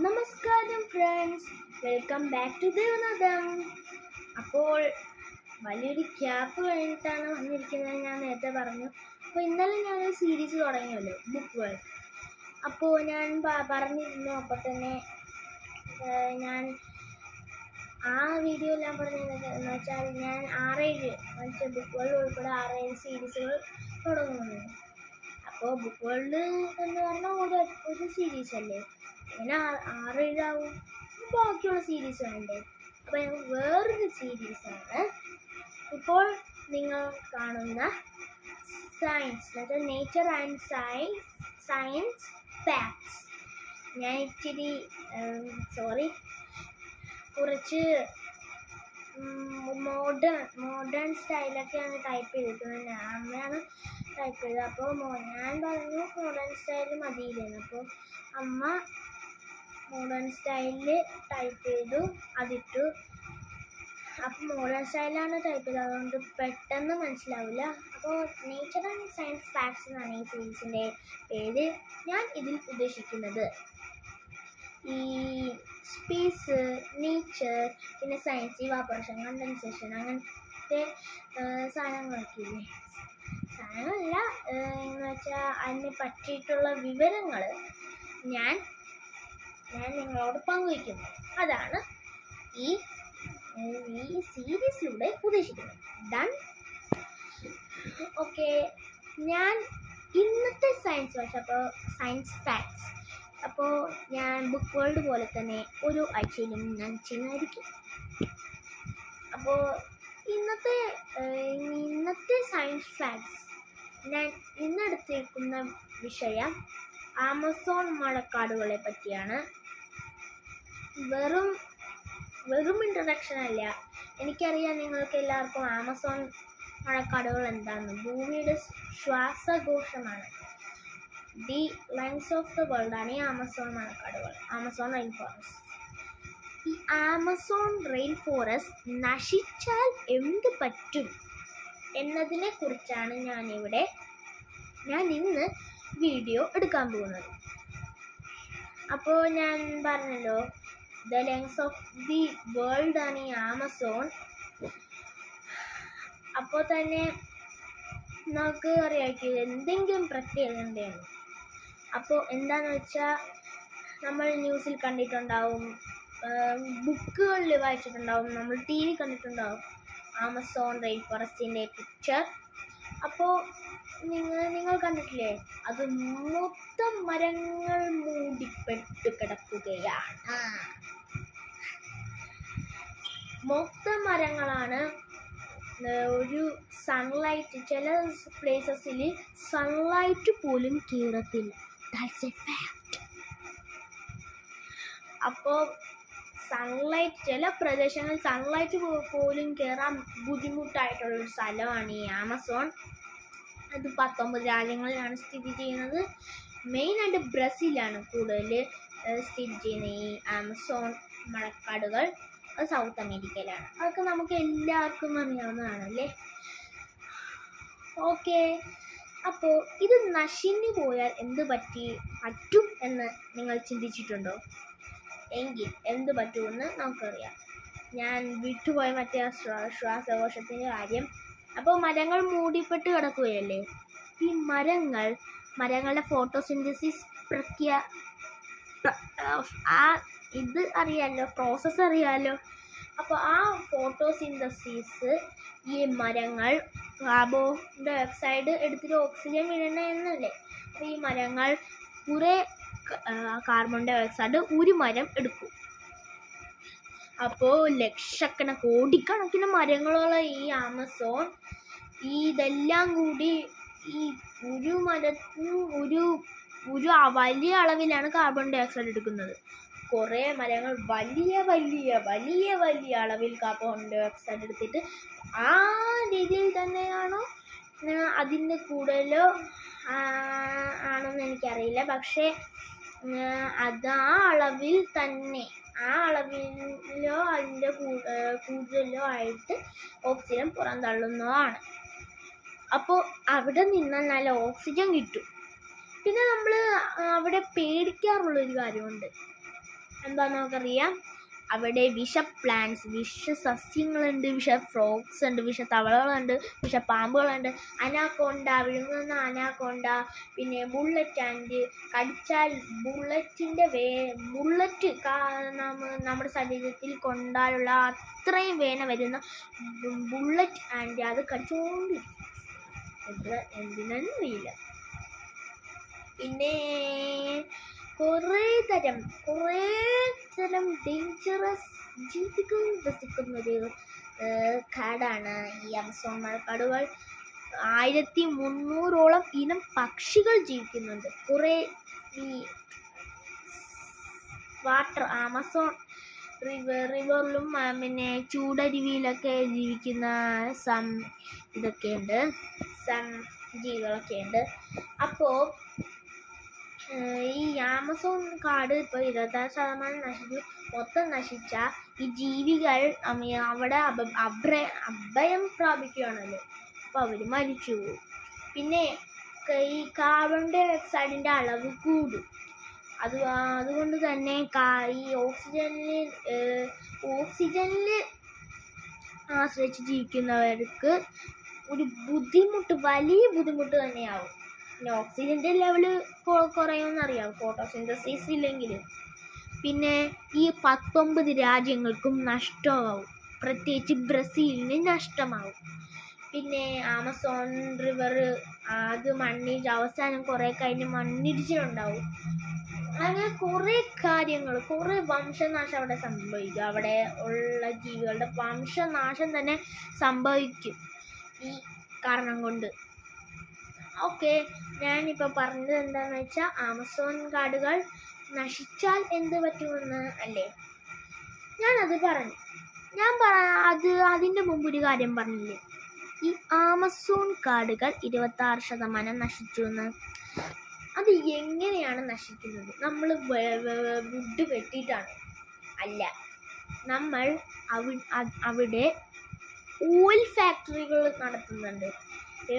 നമസ്കാരം friends welcome back to Devanatham അപ്പോൾ വലിയൊരു ക്യാപ്പ് കഴിഞ്ഞിട്ടാണ് വന്നിരിക്കുന്നത് ഞാൻ നേരത്തെ പറഞ്ഞു. അപ്പോൾ ഇന്നലെ ഞാനൊരു സീരീസ് തുടങ്ങിയല്ലോ ബുക്ക് വേൾഡ് അപ്പോൾ ഞാൻ പറഞ്ഞിരുന്നു അപ്പോൾ തന്നെ ഞാൻ ആ വീഡിയോ എല്ലാം പറഞ്ഞത് എന്ന് വെച്ചാൽ ഞാൻ ആറേഴ് മറ്റേ ബുക്ക് വേൾഡ് ഉൾപ്പെടെ ആറേഴ് സീരീസുകൾ തുടങ്ങുന്നു അപ്പോൾ ബുക്ക് വേൾഡ് എന്ന് പറഞ്ഞാൽ ഒരു ഒരു സീരീസ് അല്ലേ? അങ്ങനെ ആറ് ഇതാവും. ബാക്കിയുള്ള സീരീസ് വേണ്ടേ? അപ്പോൾ ഞങ്ങൾ വേറൊരു സീരീസാണ് ഇപ്പോൾ നിങ്ങൾ കാണുന്ന സയൻസ് അതായത് nature and science science facts ഞാൻ ഇച്ചിരി സോറി കുറച്ച് മോഡേൺ മോഡേൺ സ്റ്റൈലൊക്കെയാണ് ടൈപ്പ് ചെയ്തിരിക്കുന്നത്. അമ്മയാണ് ചെയ്തത് അപ്പോൾ ഞാൻ പറഞ്ഞു മോഡേൺ സ്റ്റൈൽ മതിയില്ലെന്ന്. അപ്പോൾ അമ്മ മോഡേൺ സ്റ്റൈലിൽ ടൈപ്പ് ചെയ്തു അതിട്ടു. അപ്പോൾ മോഡേൺ സ്റ്റൈലാണ് ടൈപ്പ് ചെയ്തത്. അതുകൊണ്ട് പെട്ടെന്ന് മനസ്സിലാവില്ല അപ്പോൾ നേച്ചർ ആൻഡ് സയൻസ് ഫാക്ട്സ് എന്നാണ് ഈ സീരീസിന്റെ പേര് ഞാൻ ഇതിൽ ഉദ്ദേശിക്കുന്നത്. ഈ സ്പേസ് നേച്ചർ പിന്നെ സയൻസ് ഈ വാപ്പറേഷൻ കണ്ടൻസേഷൻ അങ്ങനത്തെ സാധനങ്ങളൊക്കെ ഇല്ലേ? സാധനമല്ല എന്ന് വെച്ചാൽ അതിനെ പറ്റിയിട്ടുള്ള വിവരങ്ങൾ ഞാൻ ഞാൻ നിങ്ങളോട് പങ്കുവയ്ക്കുന്നു. അതാണ് ഈ ഈ സീരീസിലൂടെ ഉദ്ദേശിക്കുന്നത്. ഡൺ ഓക്കെ ഞാൻ ഇന്നത്തെ സയൻസ് വാച്ച് അപ്പോൾ സയൻസ് ഫാക്ട്സ് അപ്പോൾ ഞാൻ ബുക്ക് വേൾഡ് പോലെ തന്നെ ഒരു ആഴ്ചയിലും ഞാൻ ചെയ്യുന്നതായിരിക്കും അപ്പോൾ ഇന്നത്തെ ഇന്നത്തെ സയൻസ് ഫാക്ട്സ് ഞാൻ ഇന്നെടുത്തിരിക്കുന്ന വിഷയം ആമസോൺ മഴക്കാടുകളെ പറ്റിയാണ്. വെറും വെറും ഇൻട്രഡക്ഷൻ അല്ല. എനിക്കറിയാം നിങ്ങൾക്ക് എല്ലാവർക്കും ആമസോൺ മഴക്കാടുകൾ എന്താണെന്ന്. ഭൂമിയുടെ ശ്വാസകോശമാണ്. The lungs of the world ആണ് ഈ ആമസോൺ മഴക്കാടുകൾ. ആമസോൺ റെയിൻ ഫോറസ്റ്റ് ഈ ആമസോൺ റെയിൻ ഫോറസ്റ്റ് നശിച്ചാൽ എന്ത് പറ്റും എന്നതിനെ കുറിച്ചാണ് ഞാനിവിടെ ഞാൻ ഇന്ന് വീഡിയോ എടുക്കാൻ പോകുന്നത്. അപ്പോൾ ഞാൻ പറഞ്ഞല്ലോ the lungs of the world ആണ് ഈ ആമസോൺ. അപ്പോൾ തന്നെ നമുക്ക് അറിയാം എന്തെങ്കിലും പ്രത്യേകത ഉണ്ടായിരുന്നു അപ്പോൾ എന്താണെന്ന് വെച്ചാൽ നമ്മൾ ന്യൂസിൽ കണ്ടിട്ടുണ്ടാവും ബുക്കുകളിൽ വായിച്ചിട്ടുണ്ടാവും. നമ്മൾ ടി വി കണ്ടിട്ടുണ്ടാവും. ആമസോൺ റെയിൻ ഫോറസ്റ്റിന്റെ പിക്ചർ അപ്പോൾ നിങ്ങൾ നിങ്ങൾ കണ്ടിട്ടില്ലേ? അത് മൊത്തം മരങ്ങൾ മൂടിപ്പെട്ട് കിടക്കുകയാണ്. മൊത്തം മരങ്ങളാണ് ഒരു സൺലൈറ്റ് ചില പ്ലേസസിൽ സൺലൈറ്റ് പോലും കീറത്തില്ല. ദാറ്റ്സ് എ ഫാക്ട് അപ്പോൾ സൺലൈറ്റ് ചില പ്രദേശങ്ങളിൽ സൺലൈറ്റ് പോലും കയറാൻ ബുദ്ധിമുട്ടായിട്ടുള്ളൊരു സ്ഥലമാണ് ഈ ആമസോൺ. അത് പത്തൊമ്പത് രാജ്യങ്ങളിലാണ് സ്ഥിതി ചെയ്യുന്നത്. മെയിനായിട്ട് ബ്രസീലാണ് കൂടുതൽ സ്ഥിതി ചെയ്യുന്ന ഈ ആമസോൺ മഴക്കാടുകൾ സൗത്ത് അമേരിക്കയിലാണ്. അതൊക്കെ നമുക്ക് എല്ലാവർക്കും അറിയാവുന്നതാണ് അല്ലേ? ഓക്കെ. അപ്പോൾ ഇത് നശിഞ്ഞു പോയാൽ എന്ത് പറ്റി? പറ്റും എന്ന് നിങ്ങൾ ചിന്തിച്ചിട്ടുണ്ടോ? എങ്കിൽ എന്ത് പറ്റുമെന്ന് നമുക്കറിയാം. ഞാൻ വിട്ടുപോയ മറ്റേ ശ്വാസകോശത്തിന്റെ കാര്യം. അപ്പോൾ മരങ്ങൾ മൂടിപ്പെട്ട് കിടക്കുകയല്ലേ? ഈ മരങ്ങൾ മരങ്ങളുടെ ഫോട്ടോസിന്തസിസ് പ്രക്രിയ പ്ര- ആ ഇത് അറിയാലോ പ്രോസസ്സ് അറിയാലോ. അപ്പോൾ ആ ഫോട്ടോസിന്തസിസ് ഈ മരങ്ങൾ കാർബൺ ഡയോക്സൈഡ് എടുത്തിട്ട് ഓക്സിജൻ വിടണ എന്നല്ലേ? അപ്പോൾ ഈ മരങ്ങൾ കുറേ കാർബൺ ഡൈ ഓക്സൈഡ് ഒരു മരം എടുക്കും. അപ്പോൾ ലക്ഷക്കണ കോടിക്കണക്കിന് മരങ്ങളുള്ള ഈ ആമസോൺ ഈ ഇതെല്ലാം കൂടി ഈ ഒരു മരത്തിനും ഒരു ഒരു വലിയ അളവിലാണ് കാർബൺ ഡൈ ഓക്സൈഡ് എടുക്കുന്നത്. കുറേ മരങ്ങൾ വലിയ വലിയ വലിയ വലിയ അളവിൽ കാർബൺ ഡൈ ഓക്സൈഡ് എടുത്തിട്ട് ആ രീതിയിൽ തന്നെയാണോ അതിന്റെ കൂടുതലോ ആണെന്ന് എനിക്കറിയില്ല. പക്ഷേ അത് ആ അളവിൽ തന്നെ ആ അളവിലോ അതിന്റെ കൂടുതലോ ആയിട്ട് ഓക്സിജൻ പുറന്തള്ളുന്നതാണ് അപ്പോൾ അവിടെ നിന്നാൽ നല്ല ഓക്സിജൻ കിട്ടും. പിന്നെ നമ്മൾ അവിടെ പേടിക്കാറുള്ള ഒരു കാര്യമുണ്ട്. എന്താ നമുക്കറിയാം? അവിടെ വിഷ പ്ലാന്റ്സ് വിഷ സസ്യങ്ങളുണ്ട് വിഷ ഫ്രോക്സ് ഉണ്ട് വിഷ തവളകളുണ്ട് വിഷ പാമ്പുകളുണ്ട്. അനാക്കോണ്ട വിഴുങ്ങുന്ന അനാക്കോണ്ട പിന്നെ ബുള്ളറ്റ് ആൻഡ് കടിച്ചാൽ ബുള്ളറ്റിന്റെ വേ ബുള്ളറ്റ് നമ്മുടെ ശരീരത്തിൽ കൊണ്ടാലുള്ള അത്രയും വേന വരുന്ന ബുള്ളറ്റ് ആൻഡ് അത് കടിച്ചുകൊണ്ടിരിക്കും ഇല്ല പിന്നെ കുറേ തരം കുറേ തരം ഡേഞ്ചറസ് ജീവികൾ വസിക്കുന്നൊരു കാടാണ് ഈ അമസോൺ മഴക്കാടുകൾ. ആയിരത്തി മുന്നൂറോളം ഇനം പക്ഷികൾ ജീവിക്കുന്നുണ്ട്. കുറേ ഈ വാട്ടർ ആമസോൺ റിവർ റിവറിലും പിന്നെ ചൂടരുവിയിലൊക്കെ ജീവിക്കുന്ന സം ഇതൊക്കെയുണ്ട്. സം ജീവികളൊക്കെ ഉണ്ട് അപ്പോൾ ഈ ആമസോൺ കാട് ഇപ്പോൾ ഇരുപത്താറ് ശതമാനം നശിച്ചു മൊത്തം നശിച്ച ഈ ജീവികൾ അവിടെ അഭ അഭ്ര അഭയം പ്രാപിക്കുകയാണല്ലോ. അപ്പോൾ അവർ മരിച്ചു പോകും പിന്നെ ഈ കാർബൺ ഡൈ ഓക്സൈഡിന്റെ അളവ് കൂടും. അത് അതുകൊണ്ട് തന്നെ ഈ ഓക്സിജനിൽ ഓക്സിജനിൽ ആശ്രയിച്ച് ജീവിക്കുന്നവർക്ക് ഒരു ബുദ്ധിമുട്ട് വലിയ ബുദ്ധിമുട്ട് തന്നെയാവും. പിന്നെ ഓക്സിജന്റെ ലെവൽ കുറയുമെന്നറിയാം. ഫോട്ടോസിന്തസിസ് ഇല്ലെങ്കിൽ പിന്നെ ഈ പത്തൊമ്പത് രാജ്യങ്ങൾക്കും നഷ്ടമാവും. പ്രത്യേകിച്ച് ബ്രസീലിന് നഷ്ടമാവും. പിന്നെ ആമസോൺ റിവർ അത് മണ്ണിടിച്ച് അവസാനം കുറേ കഴിഞ്ഞ് മണ്ണിടിച്ചിലുണ്ടാവും. അങ്ങനെ കുറേ കാര്യങ്ങൾ കുറേ വംശനാശം അവിടെ സംഭവിക്കും. അവിടെ ഉള്ള ജീവികളുടെ വംശനാശം തന്നെ സംഭവിക്കും. ഈ കാരണം കൊണ്ട്. ഓക്കെ ഞാനിപ്പോൾ പറഞ്ഞത് എന്താണെന്ന് വെച്ചാൽ ആമസോൺ കാർഡുകൾ നശിച്ചാൽ എന്ത് പറ്റുമെന്ന് അല്ലേ? ഞാനത് പറഞ്ഞു. ഞാൻ പറ അത് അതിന്റെ മുമ്പ് ഒരു കാര്യം പറഞ്ഞില്ലേ? ഈ ആമസോൺ കാടുകൾ ഇരുപത്താറ് ശതമാനം നശിച്ചു എന്ന്. അത് എങ്ങനെയാണ് നശിക്കുന്നത്? നമ്മൾ വുഡ് വെട്ടിയിട്ടാണ് അല്ല നമ്മൾ അവി- അവിടെ ഓയിൽ ഫാക്ടറികൾ നടത്തുന്നുണ്ട്.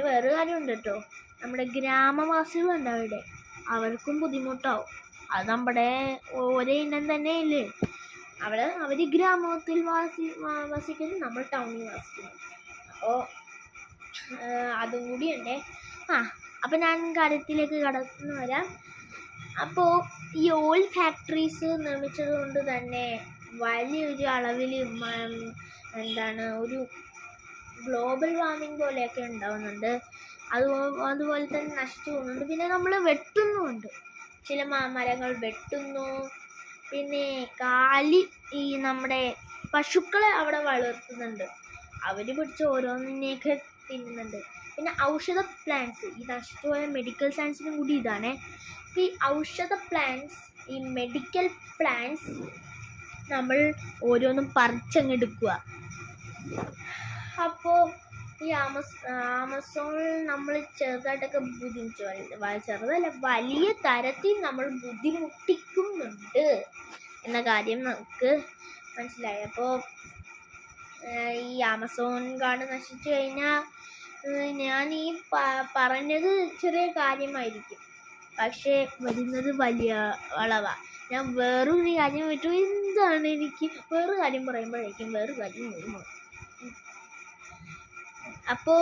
വേറെ കാര്യമുണ്ട് കേട്ടോ. നമ്മുടെ ഗ്രാമവാസികളുണ്ട് അവിടെ അവർക്കും ബുദ്ധിമുട്ടാവും. അത് നമ്മുടെ ഒരേ ഇനം തന്നെയല്ലേ? അവിടെ അവർ ഗ്രാമത്തിൽ വാസി വസിക്കുന്നു നമ്മൾ ടൗണിൽ വസിക്കുന്നു. അപ്പോൾ അതും കൂടിയുണ്ട് ആ അപ്പം ഞാൻ കാര്യത്തിലേക്ക് കടന്നു വരാം. അപ്പോൾ ഈ ഓയിൽ ഫാക്ടറീസ് നിർമ്മിച്ചത് കൊണ്ട് തന്നെ വലിയൊരു അളവിൽ എന്താണ് ഒരു ഗ്ലോബൽ വാർമിംഗ് പോലെയൊക്കെ ഉണ്ടാവുന്നുണ്ട്. അത് അതുപോലെ തന്നെ നശിച്ചു പോകുന്നുണ്ട് പിന്നെ നമ്മൾ വെട്ടുന്നുമുണ്ട് ചില മരങ്ങൾ വെട്ടുന്നു. പിന്നെ കാലി ഈ നമ്മുടെ പശുക്കളെ അവിടെ വളർത്തുന്നുണ്ട്. അവർ പിടിച്ച് ഓരോന്നിനെയൊക്കെ തിന്നുന്നുണ്ട്. പിന്നെ ഔഷധ പ്ലാന്റ്സ് ഈ നശിച്ചുപോയ മെഡിക്കൽ സയൻസിനും കൂടി ഇതാണ്. ഈ ഔഷധ പ്ലാന്റ്സ് ഈ മെഡിക്കൽ പ്ലാന്റ്സ് നമ്മൾ ഓരോന്നും പറിച്ചങ്ങെടുക്കുക അപ്പോൾ ഈ ആമസ് ആമസോണിൽ നമ്മൾ ചെറുതായിട്ടൊക്കെ ബുദ്ധിമുട്ട് ചെറുതല്ല വലിയ തരത്തിൽ നമ്മൾ ബുദ്ധിമുട്ടിക്കുന്നുണ്ട് എന്ന കാര്യം നമുക്ക് മനസ്സിലായി. അപ്പോൾ ഈ ആമസോൺ കാട് നശിച്ചു കഴിഞ്ഞാൽ ഞാൻ ഈ പറഞ്ഞത് ചെറിയ കാര്യമായിരിക്കും. പക്ഷേ വരുന്നത് വലിയ വളവാ. ഞാൻ വേറൊരു കാര്യം വിട്ടു. എന്താണ് എനിക്ക് വേറൊരു കാര്യം പറയുമ്പോഴേക്കും വേറൊരു കാര്യം ഓർമ്മ അപ്പോൾ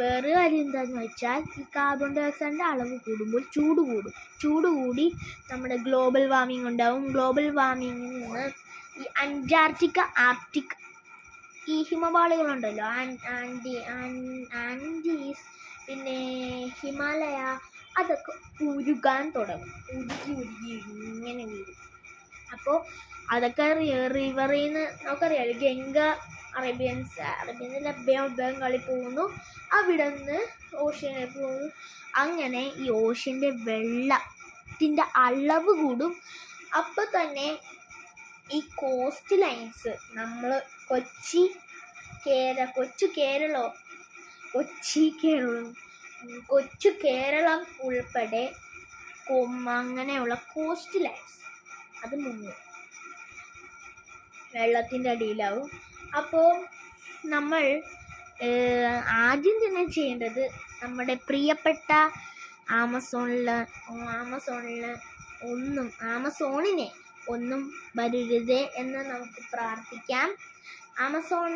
വേറെ കാര്യം എന്താണെന്ന് വെച്ചാൽ ഈ കാർബൺ ഡൈ ഓക്സൈഡിന്റെ അളവ് കൂടുമ്പോൾ ചൂട് കൂടും. ചൂട് കൂടി നമ്മുടെ ഗ്ലോബൽ വാർമിംഗ് ഉണ്ടാവും. ഗ്ലോബൽ വാർമിങ്ങിൽ നിന്ന് ഈ അന്റാർട്ടിക്ക ആർട്ടിക് ഈ ഹിമപാളികളുണ്ടല്ലോ. ആൻഡി ആൻഡീസ് പിന്നെ ഹിമാലയ അതൊക്കെ ഉരുകാൻ തുടങ്ങും. ഉരുകി ഉരുകി ഇങ്ങനെ വീഴും. അപ്പോൾ അതൊക്കെ റിവറിൽ നിന്ന് നമുക്കറിയാമല്ലോ ഗംഗ അറേബ്യൻസ് അറേബ്യൻസിലെ ബംഗാളിൽ പോകുന്നു. അവിടെ നിന്ന് ഓഷ്യനിൽ പോകുന്നു. അങ്ങനെ ഈ ഓഷ്യന്റെ വെള്ളത്തിന്റെ അളവ് കൂടും. അപ്പോൾ തന്നെ ഈ കോസ്റ്റ് ലൈൻസ് നമ്മൾ കൊച്ചി കേര കൊച്ചു കേരളം കൊച്ചി കേരളം കൊച്ചു കേരളം ഉൾപ്പെടെ അങ്ങനെയുള്ള കോസ്റ്റ് ലൈൻസ് അത് മുങ്ങും. വെള്ളത്തിന്റെ അടിയിലാവും. അപ്പോൾ നമ്മൾ ആദ്യം തന്നെ ചെയ്യേണ്ടത് നമ്മുടെ പ്രിയപ്പെട്ട ആമസോണിൽ ആമസോണിൽ ഒന്നും ആമസോണിനെ ഒന്നും വരരുത് എന്ന് നമുക്ക് പ്രാർത്ഥിക്കാം. ആമസോൺ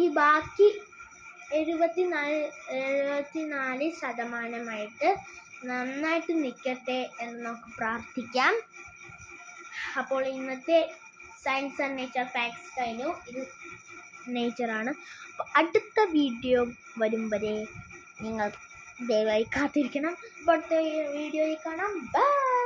ഈ ബാക്കി എഴുപത്തിനാല് എഴുപത്തിനാല് ശതമാനമായിട്ട് നന്നായിട്ട് നിൽക്കട്ടെ എന്ന് നമുക്ക് പ്രാർത്ഥിക്കാം. അപ്പോൾ ഇന്നത്തെ സയൻസ് ആൻഡ് നേച്ചർ ഫാക്ട്സ് കഴിഞ്ഞു. നേച്ചറാണ് അപ്പോൾ അടുത്ത വീഡിയോ വരും വരെ നിങ്ങൾ ദയവായി കാത്തിരിക്കണം. ഇപ്പോഴത്തെ വീഡിയോയിൽ കാണാം. ബൈ